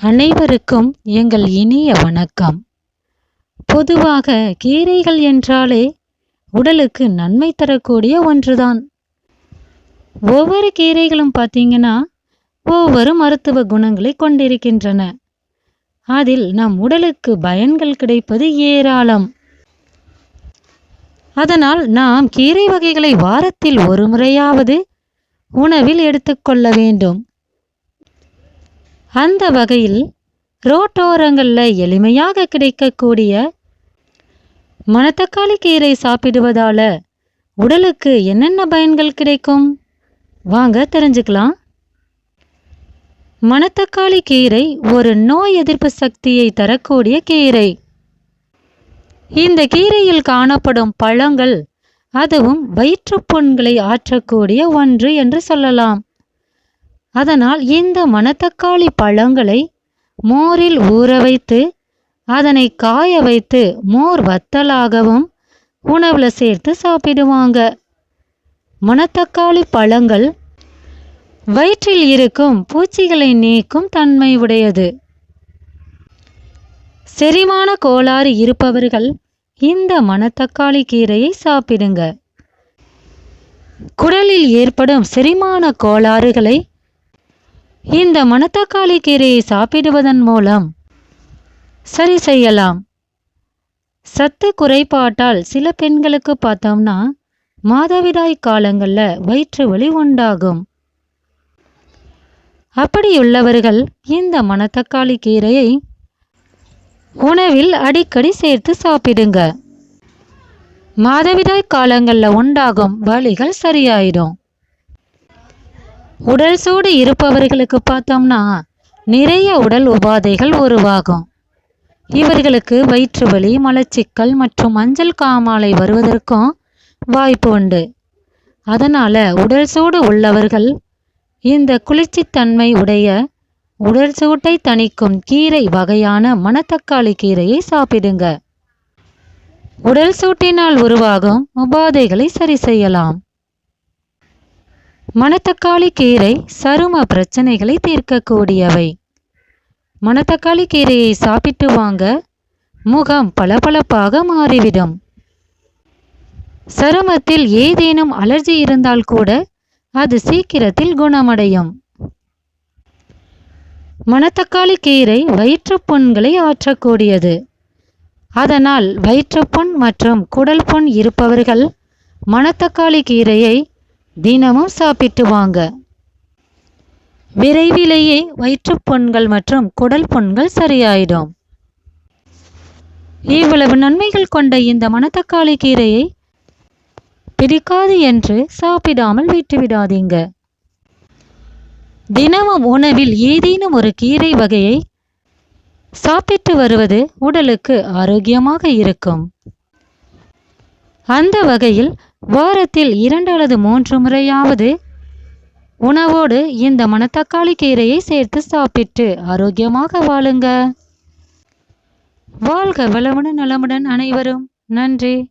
அனைவருக்கும் எங்கள் இனிய வணக்கம். பொதுவாக கீரைகள் என்றாலே உடலுக்கு நன்மை தரக்கூடிய ஒன்றுதான். ஒவ்வொரு கீரைகளும் பார்த்தீங்கன்னா ஒவ்வொரு மருத்துவ குணங்களை கொண்டிருக்கின்றன. அதில் நம் உடலுக்கு பயன்கள் கிடைப்பது ஏராளம். அதனால் நாம் கீரை வகைகளை வாரத்தில் ஒரு முறையாவது உணவில் எடுத்துக்கொள்ள வேண்டும். அந்த வகையில் ரோட்டோரங்களில் எளிமையாக கிடைக்கக்கூடிய மணத்தக்காளி கீரை சாப்பிடுவதால உடலுக்கு என்னென்ன பயன்கள் கிடைக்கும்? வாங்க தெரிஞ்சுக்கலாம். மணத்தக்காளி கீரை ஒரு நோய் எதிர்ப்பு சக்தியை தரக்கூடிய கீரை. இந்த கீரையில் காணப்படும் பழங்கள் அதுவும் வயிற்றுப்புண்களை ஆற்றக்கூடிய ஒன்று என்று சொல்லலாம். அதனால் இந்த மணத்தக்காளி பழங்களை மோரில் ஊற வைத்து அதனை காய வைத்து மோர் வத்தலாகவும் உணவில் சேர்த்து சாப்பிடுவாங்க. மணத்தக்காளி பழங்கள் வயிற்றில் இருக்கும் பூச்சிகளை நீக்கும் தன்மை உடையது. செரிமான கோளாறு இருப்பவர்கள் இந்த மணத்தக்காளி கீரையை சாப்பிடுங்க. குடலில் ஏற்படும் செரிமான கோளாறுகளை இந்த மணத்தக்காளி கீரையை சாப்பிடுவதன் மூலம் சரி செய்யலாம். சத்து குறைபாட்டால் சில பெண்களுக்கு பார்த்தோம்னா மாதவிடாய் காலங்களில் வயிற்று வலி உண்டாகும். அப்படியுள்ளவர்கள் இந்த மணத்தக்காளி கீரையை உணவில் அடிக்கடி சேர்த்து சாப்பிடுங்க. மாதவிடாய் காலங்களில் உண்டாகும் வலிகள் சரியாயிடும். உடல் சூடு இருப்பவர்களுக்கு பார்த்தோம்னா நிறைய உடல் உபாதைகள் உருவாகும். இவர்களுக்கு வயிற்று வலி மலச்சிக்கல் மற்றும் மஞ்சள் காமாலை வருவதற்கும் வாய்ப்பு உண்டு. அதனால் உடல் சூடு உள்ளவர்கள் இந்த குளிர்ச்சித்தன்மை உடைய உடல் சூட்டை தணிக்கும் கீரை வகையான மணத்தக்காளி கீரையை சாப்பிடுங்க. உடல் சூட்டினால் உருவாகும் உபாதைகளை சரி செய்யலாம். மணத்தக்காளி கீரை சரும பிரச்சனைகளை தீர்க்கக்கூடியவை. மணத்தக்காளி கீரையை சாப்பிட்டு வாங்க முகம் பளபளப்பாக மாறிவிடும். சருமத்தில் ஏதேனும் அலர்ஜி இருந்தால் கூட அது சீக்கிரத்தில் குணமடையும். மணத்தக்காளி கீரை வயிற்றுப்புண்களை ஆற்றக்கூடியது. அதனால் வயிற்றுப்புண் மற்றும் குடல் புண் இருப்பவர்கள் மணத்தக்காளி கீரையை தினமும் சாப்பிட்டு வாங்க. விரைவிலேயே வயிற்றுப்புண்கள் மற்றும் குடல் புண்கள் சரியாயிடும். இவ்வளவு நன்மைகள் கொண்ட இந்த மணத்தக்காளி கீரையை பிடிக்காது என்று சாப்பிடாமல் விட்டுவிடாதீங்க தினமும் உணவில் ஏதேனும் ஒரு கீரை வகையை சாப்பிட்டு வருவது உடலுக்கு ஆரோக்கியமாக இருக்கும். அந்த வகையில் வாரத்தில் இரண்டு அல்லது மூன்று முறையாவது உணவோடு இந்த மணத்தக்காளி கீரையை சேர்த்து சாப்பிட்டு ஆரோக்கியமாக வாழுங்க. வாழ்க வளமுடன் நலமுடன் அனைவரும். நன்றி.